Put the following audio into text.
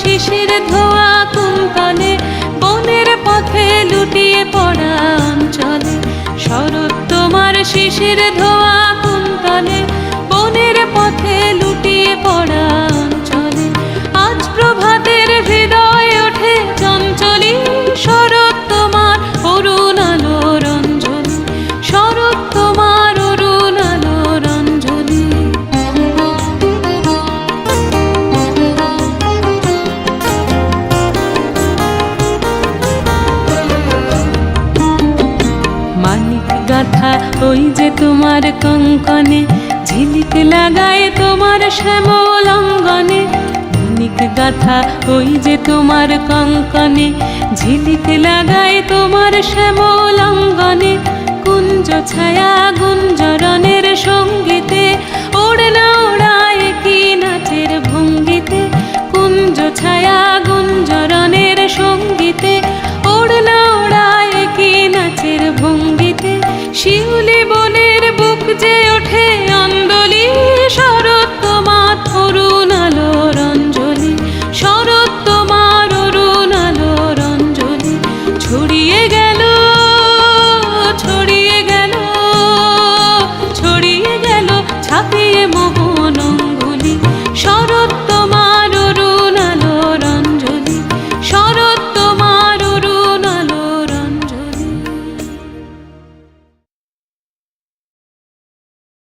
শিশির ধোয়া কানে বনের পথে লুটিয়ে পড়া অঞ্চলে। শরৎ তোমার শিশির ধোয়া গাথা, ওই যে তোমার কঙ্কনে, ঝিলিক লাগায় তোমার শ্যামল অঙ্গনে মানিক গাথা, ওই যে তোমার কঙ্কনে, ঝিলিক লাগায় তোমার শ্যামল অঙ্গনে কুঞ্জ ছায়া ওড়া శివులే